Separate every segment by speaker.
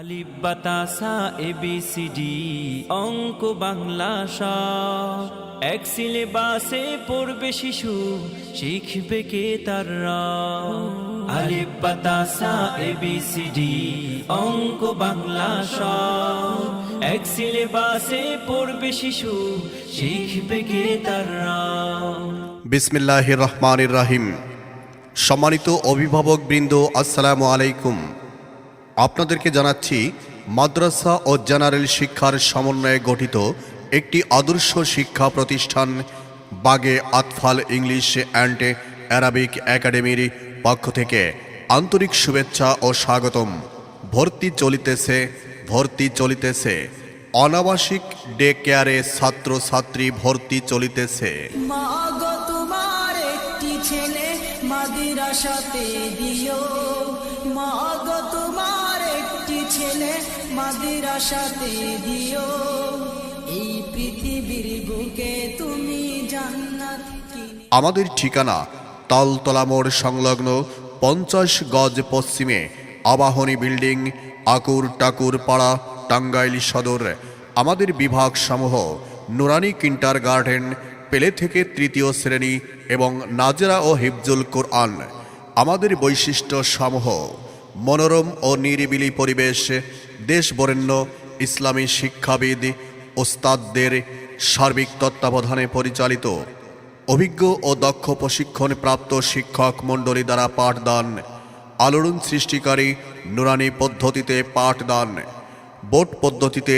Speaker 1: আলিফ বাতাসা এবিসিডি অঙ্ক, বাংলা এক সিলেবাসে পড়বে শিশু, শিখবে কে তার। আলিফ বাতাসা এবিসিডি অঙ্ক, বাংলা এক সিলেবাসে পড়বে শিশু, শিখবে কে তার র।
Speaker 2: বিসমিল্লাহ রহমানির রাহিম সম্মানিত অভিভাবক বৃন্দ আসসালামু আলাইকুম আপনাদেরকে জানাচ্ছি, মাদ্রাসা ও জেনারেল শিক্ষার সমন্বয়ে গঠিত একটি আদর্শ শিক্ষা প্রতিষ্ঠান বাগে আতফাল ইংলিশ অ্যান্ড অ্যারাবিক একাডেমির পক্ষ থেকে আন্তরিক শুভেচ্ছা ও স্বাগতম। ভর্তি চলিতেছে ভর্তি চলিতেছে। অনাবাসিক ডে কেয়ারে ছাত্রছাত্রী ভর্তি চলিতেছে।
Speaker 3: মা মাদিরাসাতে দিও, এই পৃথিবীর বুকে তুমি জান্নাত
Speaker 2: আমাদের ঠিকানা তালতলা মোড় সংলগ্ন পঞ্চাশ গজ পশ্চিমে আবাহনী বিল্ডিং, আকুর টাকুর পাড়া, টাঙ্গাইল সদর। আমাদের বিভাগ সমূহ নুরানি কিন্টার গার্ডেন, পেলে থেকে তৃতীয় শ্রেণি এবং নাজরা ও হিফজুল কোরআন। আমাদের বৈশিষ্ট্য সমূহ মনোরম ও নিরিবিলি পরিবেশ দেশ বরেণ্য ইসলামী শিক্ষাবিদ ওস্তাদদের সার্বিক তত্ত্বাবধানে পরিচালিত। অভিজ্ঞ ও দক্ষ প্রশিক্ষণ প্রাপ্ত শিক্ষক মণ্ডলী দ্বারা পাঠদান। আলোড়ন সৃষ্টিকারী নুরানি পদ্ধতিতে পাঠদান। বোর্ড পদ্ধতিতে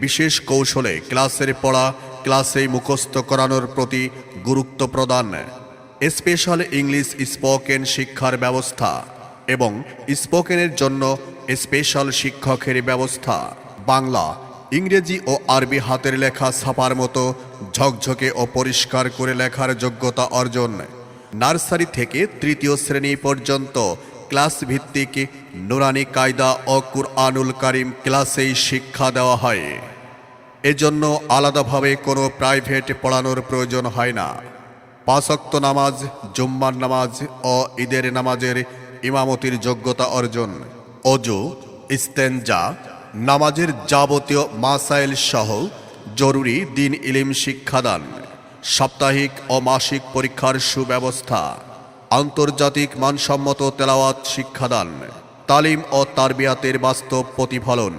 Speaker 2: বিশেষ কৌশলে ক্লাসের পড়া ক্লাসে মুখস্থ করানোর প্রতি গুরুত্ব প্রদান। স্পেশাল ইংলিশ স্পোকেন শিক্ষার ব্যবস্থা এবং স্পোকেনের জন্য স্পেশাল শিক্ষকের ব্যবস্থা। বাংলা, ইংরেজি ও আরবি হাতের লেখা ছাপার মতো ঝকঝকে ও পরিষ্কার করে লেখার যোগ্যতা অর্জন। নার্সারি থেকে তৃতীয় শ্রেণি পর্যন্ত ক্লাস ভিত্তিক নুরানি কায়দা ও কুরআনুল কারিম ক্লাসেই শিক্ষা দেওয়া হয়। এজন্য আলাদাভাবে কোনো প্রাইভেট পড়ানোর প্রয়োজন হয় না। পাঁচক্ত নামাজ, জুম্মার নামাজ ও ঈদের নামাজের ইমামতির যোগ্যতা অর্জন। অজু ইস্তেঞ্জা নামাজের যাবতীয় মাসাইল সহ জরুরি দিন ইলিম শিক্ষাদান, সাপ্তাহিক ও মাসিক পরীক্ষার সুব্যবস্থা, আন্তর্জাতিক মানসম্মত তেলাওয়াত শিক্ষাদান, তালিম ও তারবিয়াতের বাস্তব প্রতিফলন।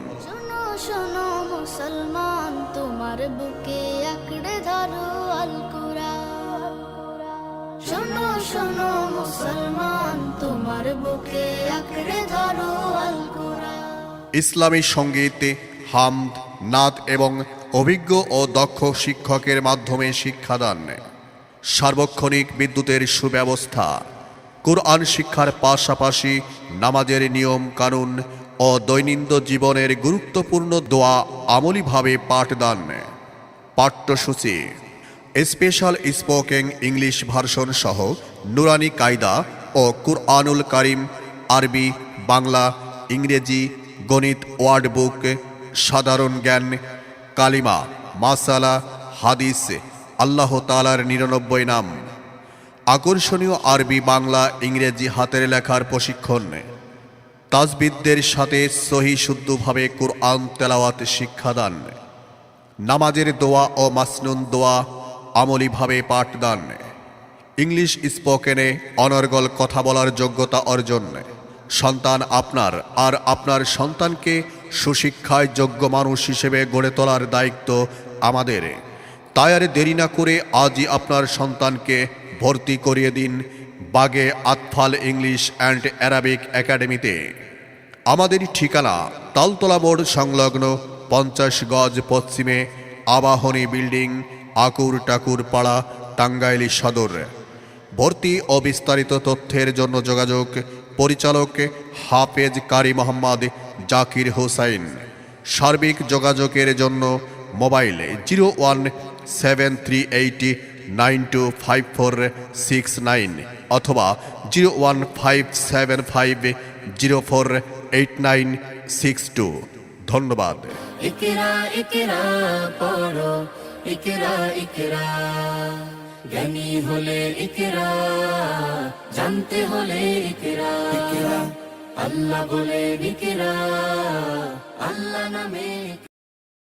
Speaker 4: মুসলমান
Speaker 2: ইসলামী সংগীত হামদ, নাত এবং অভিজ্ঞ ও দক্ষ শিক্ষকের মাধ্যমে শিক্ষাদান। সার্বক্ষণিক বিদ্যুতের সুব্যবস্থা। কোরআন শিক্ষার পাশাপাশি নামাজের নিয়ম কানুন ও দৈনন্দিন জীবনের গুরুত্বপূর্ণ দোয়া আমলিভাবে পাঠদান। পাঠ্যসূচি। স্পেশাল স্পোকেন ইংলিশ ভার্সন সহ নুরানি কায়দা ও কুরআনুল করিম, আরবি, বাংলা, ইংরেজি, গণিত, ওয়ার্ড বুক, সাধারণ জ্ঞান, কালিমা, মাসালা, হাদিস, আল্লাহ তালার নিরানব্বই নাম। আকর্ষণীয় আরবি, বাংলা, ইংরেজি হাতের লেখার প্রশিক্ষণ। তাজবিদদের সাথে সহি শুদ্ধভাবে কোরআন তেলাওয়াত শিক্ষাদান নামাজের দোয়া ও মাসনুন দোয়া আমলিভাবে পাঠদান ইংলিশ স্পোকেনে অনর্গল কথা বলার যোগ্যতা অর্জন সন্তান আপনার আর আপনার সন্তানকে সুশিক্ষায় যোগ্য মানুষ হিসেবে গড়ে তোলার দায়িত্ব আমাদের। তাই আর দেরি না করে আজই আপনার সন্তানকে ভর্তি করিয়ে দিন বাগে আতফাল ইংলিশ অ্যান্ড অ্যারাবিক একাডেমিতে। আমাদের ঠিকানা তালতলা মোড় সংলগ্ন পঞ্চাশ গজ পশ্চিমে আবাহনী বিল্ডিং, আকুর টাকুর পাড়া, টাঙ্গাইলি সদর। ভর্তি ও বিস্তারিত তথ্যের জন্য যোগাযোগ পরিচালক হাফেজ কারি মোহাম্মদ জাকির হোসাইন। সার্বিক যোগাযোগের জন্য mobile zero one seven three eight nine two five four six nine অথবা zero one five seven five zero four eight nine six two. ধন্যবাদ।
Speaker 5: পড়ো। জ্ঞানী হলে ইকেরা জানতে হলে ইকেরা। আল্লাহ বলে ইকরা নামে